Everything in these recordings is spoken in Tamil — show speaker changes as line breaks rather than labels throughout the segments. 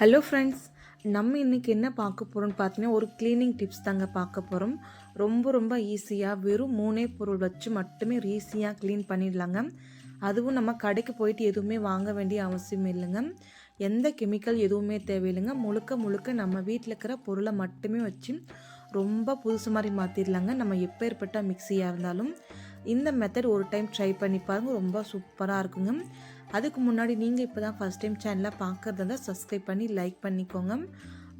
ஹலோ ஃப்ரெண்ட்ஸ் நம்ம இன்றைக்கி என்ன பார்க்க போகிறோம்னு பார்த்தீங்கன்னா ஒரு க்ளீனிங் டிப்ஸ் தாங்க பார்க்க போகிறோம் ரொம்ப ரொம்ப ஈஸியாக வெறும் மூணே பொருள் வச்சு மட்டுமே ஈஸியாக க்ளீன் பண்ணிடலாங்க. அதுவும் நம்ம கடைக்கு போயிட்டு எதுவுமே வாங்க வேண்டிய அவசியம் இல்லைங்க. எந்த கெமிக்கல் எதுவுமே தேவையில்லைங்க. முழுக்க முழுக்க நம்ம வீட்டில் இருக்கிற பொருளை மட்டுமே வச்சு ரொம்ப புதுசு மாதிரி மாற்றிடலாங்க நம்ம எப்பேற்பட்ட மிக்சியாக இருந்தாலும். இந்த மெத்தட் ஒரு டைம் ட்ரை பண்ணி பாருங்கள் ரொம்ப சூப்பராக இருக்குங்க. அதுக்கு முன்னாடி நீங்கள் இப்போ தான் ஃபஸ்ட் டைம் சேனலாக பார்க்குறது இருந்தால் சப்ஸ்கிரைப் பண்ணி லைக் பண்ணிக்கோங்க.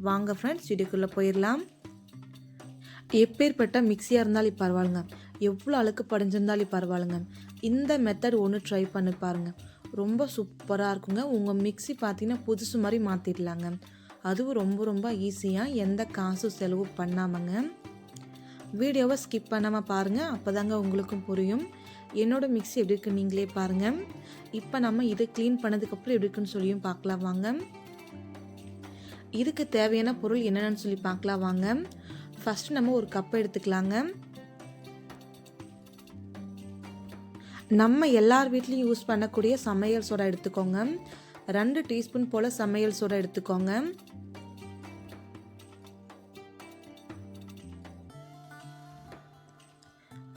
வாங்க ஃப்ரெண்ட்ஸ் வீடியோக்குள்ளே போயிடலாம். எப்பேற்பட்ட மிக்சியாக இருந்தாலும் பரவாயில்லைங்க. எவ்வளோ அழுக்கு படிஞ்சிருந்தாலும் பரவாயில்லைங்க. இந்த மெத்தட் ஒன்று ட்ரை பண்ணி பாருங்கள் ரொம்ப சூப்பராக இருக்குங்க. உங்கள் மிக்ஸி பார்த்தீங்கன்னா புதுசு மாதிரி மாற்றிடலாங்க அதுவும் ரொம்ப ரொம்ப ஈஸியாக எந்த காசும் செலவு பண்ணாமங்க. வீடியோவை ஸ்கிப் பண்ணாமல் பாருங்கள் அப்போ தாங்க உங்களுக்கும் புரியும். என்னோடய மிக்ஸி எப்படி இருக்குன்னு நீங்களே பாருங்கள் இப்போ நம்ம இதை க்ளீன் பண்ணதுக்கப்புறம் எப்படி இருக்குன்னு சொல்லியும் பார்க்கலாம் வாங்க. இதுக்கு தேவையான பொருள் என்னென்னு சொல்லி பார்க்கலாம் வாங்க. ஃபஸ்ட்டு நம்ம ஒரு கப் எடுத்துக்கலாங்க. நம்ம எல்லார் வீட்லேயும் யூஸ் பண்ணக்கூடிய சமையல் சோடா எடுத்துக்கோங்க. ரெண்டு டீஸ்பூன் போல் சமையல் சோடா எடுத்துக்கோங்க.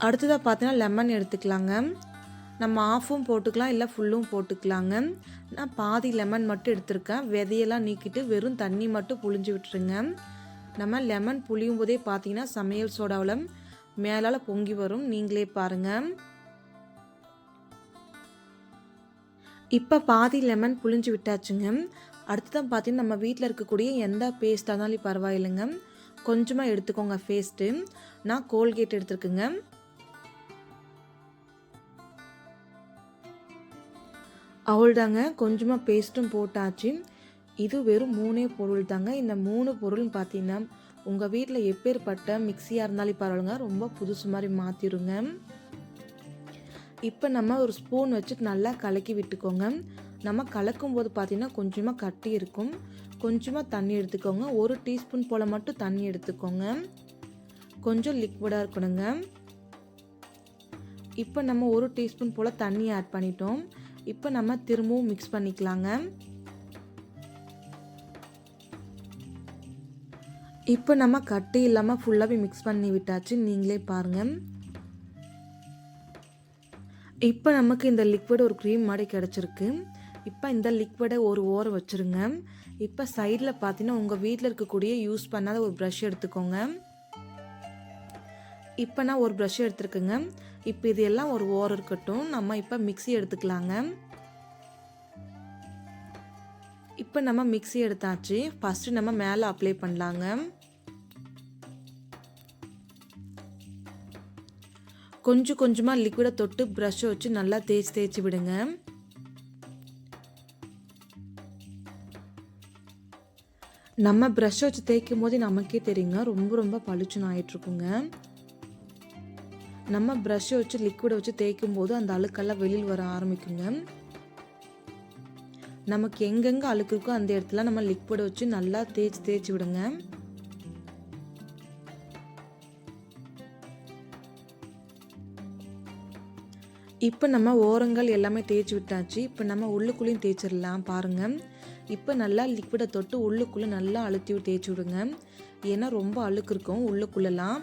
அடுத்ததாக பார்த்தீங்கன்னா லெமன் எடுத்துக்கலாங்க. நம்ம ஆஃபும் போட்டுக்கலாம் இல்லை ஃபுல்லும் போட்டுக்கலாங்க. நான் பாதி லெமன் மட்டும் எடுத்திருக்கேன். விதையெல்லாம் நீக்கிட்டு வெறும் தண்ணி மட்டும் புழிஞ்சு விட்டுருங்க. நம்ம லெமன் புளியும் போதே பார்த்தீங்கன்னா சமையல் சோடாவில் மேலால் பொங்கி வரும். நீங்களே பாருங்கள் இப்போ பாதி லெமன் புழிஞ்சு விட்டாச்சுங்க. அடுத்ததான் பார்த்தீங்கன்னா நம்ம வீட்டில் இருக்கக்கூடிய எந்த பேஸ்ட்டாக இருந்தாலும் பரவாயில்லைங்க. கொஞ்சமாக எடுத்துக்கோங்க பேஸ்ட்டு நான் கோல்கேட் எடுத்துருக்குங்க. அவள்தாங்க கொஞ்சமாக பேஸ்ட்டும் போட்டாச்சு. இது வெறும் மூணே பொருள் தாங்க. இந்த மூணு பொருள்னு பார்த்தீங்கன்னா உங்கள் வீட்டில் எப்பேற்பட்ட மிக்சியாக இருந்தாலும் பரவாயில்லைங்க. ரொம்ப புதுசு மாதிரி மாற்றிடுங்க இப்போ நம்ம ஒரு ஸ்பூன் வச்சு நல்லா கலக்கி விட்டுக்கோங்க. நம்ம கலக்கும் போது பார்த்தீங்கன்னா கொஞ்சமாக கட்டி இருக்கும். கொஞ்சமாக தண்ணி எடுத்துக்கோங்க. ஒரு டீஸ்பூன் போல் மட்டும் தண்ணி எடுத்துக்கோங்க. கொஞ்சம் லிக்விடாக இருக்கணுங்க. இப்போ நம்ம ஒரு டீஸ்பூன் போல் தண்ணி ஆட் பண்ணிட்டோம். இப்போ நம்ம திரும்பவும் மிக்ஸ் பண்ணிக்கலாங்க. இப்போ நம்ம கட்டி இல்லாமல் ஃபுல்லாகவே மிக்ஸ் பண்ணி விட்டாச்சு. நீங்களே பாருங்கள் இப்போ நமக்கு இந்த லிக்விட் ஒரு க்ரீம் மாதிரி கிடச்சிருக்கு. இப்போ இந்த லிக்விடை ஒரு ஓரம் வச்சுருங்க. இப்போ சைடில் பார்த்தீங்கன்னா உங்கள் வீட்டில் இருக்கக்கூடிய யூஸ் பண்ணாத ஒரு ப்ரஷ் எடுத்துக்கோங்க. இப்போ நான் ஒரு ப்ரஷ் எடுத்துருக்குங்க. இப்போ இது எல்லாம் ஒரு ஓரம் இருக்கட்டும். நம்ம இப்போ மிக்சி எடுத்துக்கலாங்க. இப்போ நம்ம மிக்சி எடுத்தாச்சு. ஃபஸ்ட்டு நம்ம மேலே அப்ளை பண்ணலாங்க. கொஞ்சம் கொஞ்சமாக லிக்விடை தொட்டு ப்ரஷ்ஷை வச்சு நல்லா தேய்ச்சி தேய்ச்சி விடுங்க. நம்ம ப்ரஷ் வச்சு தேய்க்கும் போது நமக்கே தெரியுங்க. ரொம்ப ரொம்ப பளிச்சுன்னு ஆயிட்டுருக்குங்க. நம்ம ப்ரஷ்ஷை வச்சு லிக்விடை வச்சு தேய்க்கும் போது அந்த அழுக்கெல்லாம் வெளியில் வர ஆரம்பிக்குங்க. நமக்கு எங்கெங்கே அழுக்கு இருக்கோ அந்த இடத்துல நம்ம லிக்விடை வச்சு நல்லா தேய்ச்சி தேய்ச்சி விடுங்க. இப்போ நம்ம ஓரங்கள் எல்லாமே தேய்ச்சி விட்டாச்சு. இப்போ நம்ம உள்ளுக்குள்ளேயும் தேய்ச்சிடலாம் பாருங்கள் இப்போ நல்லா லிக்விடை தொட்டு உள்ளுக்குள்ளே நல்லா அழுத்தி தேய்ச்சி விடுங்க. ஏன்னா ரொம்ப அழுக்கு இருக்கும் உள்ளுக்குள்ளெல்லாம்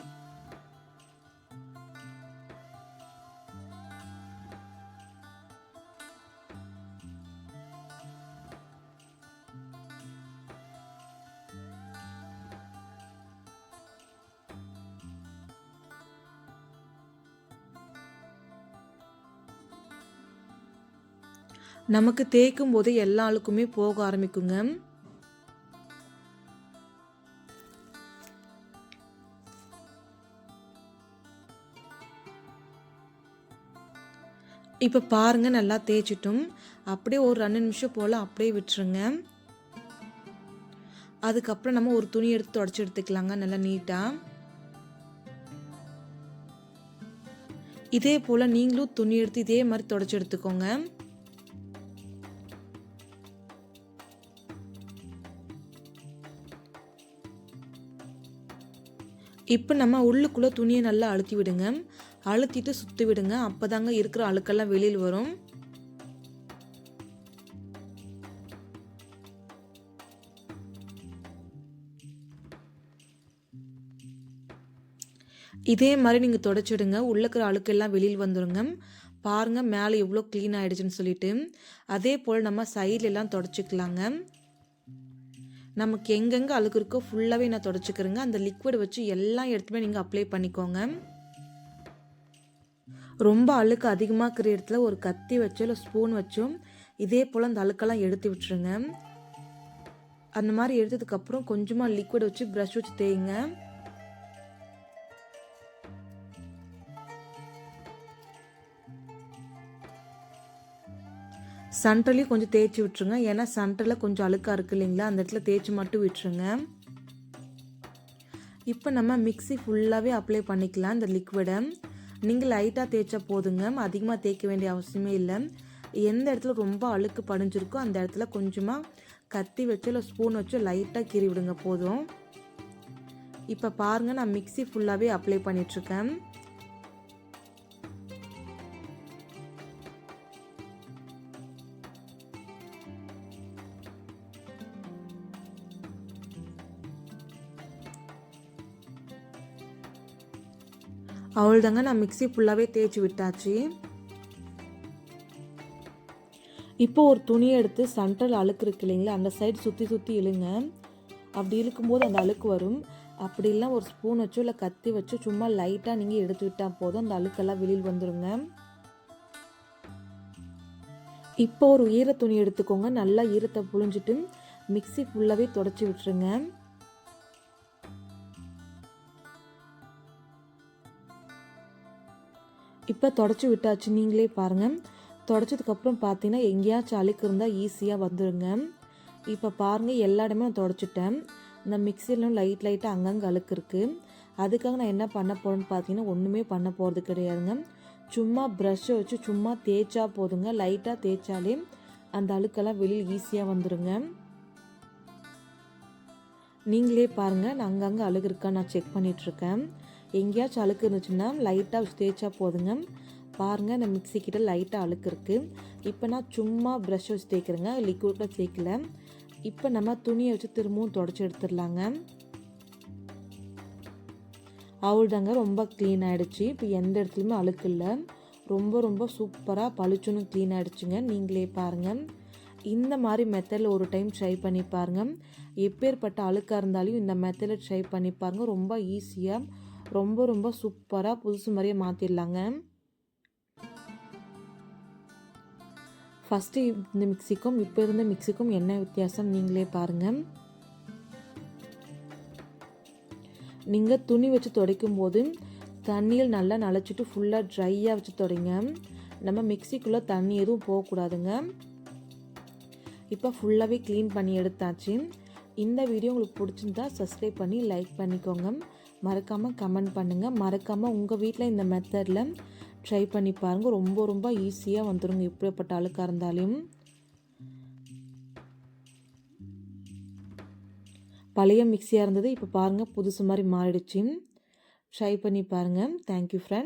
நமக்கு தேய்க்கும் போது எல்லா ஆளுக்குமே போக ஆரம்பிக்குங்க. இப்போ பாருங்க நல்லா தேய்ச்சிட்டும். அப்படியே ஒரு ரெண்டு நிமிஷம் போல் அப்படியே விட்டுருங்க. அதுக்கப்புறம் நம்ம ஒரு துணி எடுத்து தொடச்சி எடுத்துக்கலாங்க நல்லா நீட்டாக இதே போல் நீங்களும் துணி எடுத்து இதே மாதிரி தொடச்சி எடுத்துக்கோங்க. இப்போ நம்ம உள்ளுக்குள்ளே துணியை நல்லா அழுத்தி விடுங்க. அழுத்திட்டு சுற்றி விடுங்க. அப்போ தாங்க இருக்கிற அழுக்கெல்லாம் வெளியில் வரும். இதே மாதிரி நீங்கள் தொடச்சிடுங்க உள்ளே இருக்கிற அழுக்கெல்லாம் வெளியில் வந்துடுங்க பாருங்கள் மேலே எவ்வளோ க்ளீன் ஆகிடுச்சுன்னு சொல்லிட்டு. அதே போல் நம்ம சைட்லெல்லாம் தொடச்சிக்கலாங்க. நமக்கு எங்கெங்கே அழுக்கு இருக்கோ ஃபுல்லாகவே நான் தொடச்சிக்கிறேங்க. அந்த லிக்விட் வச்சு எல்லா இடத்துலையுமே நீங்கள் அப்ளை பண்ணிக்கோங்க. ரொம்ப அழுக்கு அதிகமாக இருக்கிற இடத்துல ஒரு கத்தி வச்சோ இல்லை ஸ்பூன் வச்சோ இதே போல் அந்த அழுக்கெல்லாம் எடுத்து விட்டுருங்க. அந்த மாதிரி எடுத்ததுக்கப்புறம் கொஞ்சமாக லிக்விட் வச்சு ப்ரஷ் வச்சு தேய்ங்க. சென்டர்லேயும் கொஞ்சம் தேய்ச்சி விட்டுருங்க. ஏன்னா சென்டரில் கொஞ்சம் அழுக்காக இருக்குது இல்லைங்களா? அந்த இடத்துல தேய்ச்சி மட்டும் விட்டுருங்க. இப்போ நம்ம மிக்ஸி ஃபுல்லாகவே அப்ளை பண்ணிக்கலாம் இந்த லிக்விடை நீங்கள் லைட்டாக தேய்ச்சா போதுங்க. அதிகமாக தேய்க்க வேண்டிய அவசியமே இல்லை. எந்த இடத்துல ரொம்ப அழுக்கு படிஞ்சிருக்கோ அந்த இடத்துல கொஞ்சமாக கத்தி வச்சோ இல்லை ஸ்பூன் வச்சோ லைட்டாக கீறி விடுங்க போதும். இப்போ பாருங்கள் நான் மிக்ஸி ஃபுல்லாகவே அப்ளை பண்ணிகிட்ருக்கேன் அவ்வளோதாங்க நான் மிக்ஸி ஃபுல்லாகவே தேய்ச்சி விட்டாச்சு. இப்போ ஒரு துணி எடுத்து சென்ட்ரல் அழுக்கு இருக்கு இல்லைங்களா? அந்த சைடு சுற்றி சுற்றி இழுங்க. அப்படி இழுக்கும்போது அந்த அழுக்கு வரும். அப்படி இல்லை ஒரு ஸ்பூன் வச்சோ இல்லை கத்தி வச்சோ சும்மா லைட்டாக நீங்கள் எடுத்து விட்டால் போதும். அந்த அழுக்கெல்லாம் வெளியில் வந்துடுங்க இப்போ ஒரு ஈர துணி எடுத்துக்கோங்க. நல்லா ஈரத்தை புழிஞ்சிட்டு மிக்ஸி ஃபுல்லாகவே தொடச்சி விட்டுருங்க. இப்போ தொடச்சி விட்டாச்சு. நீங்களே பாருங்கள் தொடச்சதுக்கப்புறம் பார்த்தீங்கன்னா எங்கேயாச்சும் அழுக்கு இருந்தால் ஈஸியாக வந்துடுங்க இப்போ பாருங்கள் எல்லா இடமே நான் தொடச்சிட்டேன். இந்த மிக்சிலும் லைட் லைட்டாக அங்கங்கே அழுக்கு இருக்குது அதுக்காக நான் என்ன பண்ண போகிறேன்னு பார்த்தீங்கன்னா ஒன்றுமே பண்ண போகிறது கிடையாதுங்க. சும்மா ப்ரஷ்ஷை வச்சு சும்மா தேய்ச்சா போதுங்க. லைட்டாக தேய்ச்சாலே அந்த அழுக்கெல்லாம் வெளியில் ஈஸியாக வந்துடுங்க நீங்களே பாருங்கள் நான் அங்கங்கே அழுகு இருக்கா நான் செக் பண்ணிகிட்ருக்கேன் எங்கேயாச்சும் அழுக்கு இருந்துச்சுன்னா லைட்டாக தேய்ச்சா போதுங்க. பாருங்கள் இந்த மிக்ஸி கிட்ட லைட்டாக அழுக்கு இருக்குது இப்போ நான் சும்மா ப்ரஷ் வச்சு தேய்க்கிறேங்க. லிக்விடில் தேய்க்கல. இப்போ நம்ம துணியை வச்சு திரும்பவும் தொடச்சி எடுத்துடலாங்க. அவள்தாங்க ரொம்ப க்ளீன் ஆகிடுச்சு இப்போ எந்த இடத்துலையுமே அழுக்கு இல்லை. ரொம்ப ரொம்ப சூப்பராக பளிச்சுன்னு க்ளீன் ஆகிடுச்சுங்க நீங்களே பாருங்கள் இந்த மாதிரி மெத்தடில் ஒரு டைம் ட்ரை பண்ணி பாருங்கள் எப்பேற்பட்ட அழுக்காக இருந்தாலும் இந்த மெத்தடில் ட்ரை பண்ணி பாருங்கள் ரொம்ப ஈஸியாக ரொம்ப ரொம்ப சூப்பராக புதுசு மாதிரியே மாற்றிடலாங்க ஃபஸ்ட்டு இந்த மிக்சிக்கும் இப்போ இருந்த மிக்சிக்கும் என்ன வித்தியாசம் நீங்களே பாருங்கள் நீங்கள் துணி வச்சு துடைக்கும் போது தண்ணியில் நல்லா நனைச்சிட்டு ஃபுல்லாக ட்ரையாக வச்சு துடைங்க. நம்ம மிக்சிக்குள்ளே தண்ணி எதுவும் போகக்கூடாதுங்க. இப்போ ஃபுல்லாகவே க்ளீன் பண்ணி எடுத்தாச்சு. இந்த வீடியோ உங்களுக்கு பிடிச்சிருந்தா சப்ஸ்கிரைப் பண்ணி லைக் பண்ணிக்கோங்க. மறக்காமல் கமெண்ட் பண்ணுங்கள் மறக்காமல் உங்கள் வீட்டில் இந்த மெத்தடில் ட்ரை பண்ணி பாருங்கள் ரொம்ப ரொம்ப ஈஸியாக வந்துடுங்க எப்படிப்பட்ட அழுக்காக இருந்தாலும். பழைய மிக்சியாக இருந்தது. இப்போ பாருங்கள் புதுசு மாதிரி மாறிடுச்சு. ட்ரை பண்ணி பாருங்கள் தேங்க்யூ ஃப்ரெண்ட்